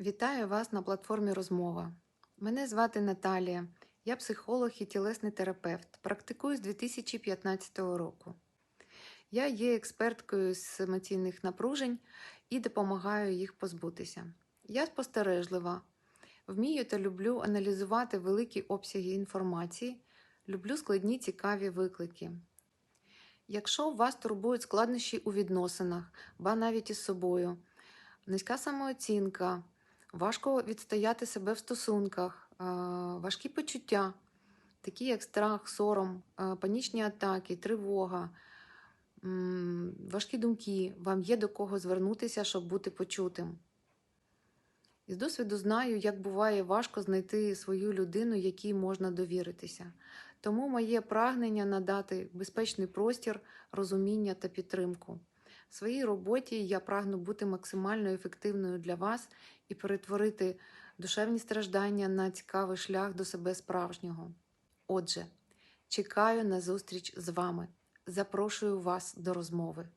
Вітаю вас на платформі Розмова. Мене звати Наталія. Я психолог і тілесний терапевт. Практикую з 2015 року. Я є експерткою з емоційних напружень і допомагаю їх позбутися. Я спостережлива, вмію та люблю аналізувати великі обсяги інформації, люблю складні цікаві виклики. Якщо вас турбують складнощі у відносинах, ба навіть із собою, низька самооцінка, важко відстояти себе в стосунках, е, важкі почуття, такі як страх, сором, е, панічні атаки, тривога, важкі думки, вам є до кого звернутися, щоб бути почутим. Із досвіду знаю, як буває важко знайти свою людину, якій можна довіритися. Тому моє прагнення надати безпечний простір, розуміння та підтримку. В своїй роботі я прагну бути максимально ефективною для вас і перетворити душевні страждання на цікавий шлях до себе справжнього. Отже, чекаю на зустріч з вами. Запрошую вас до розмови.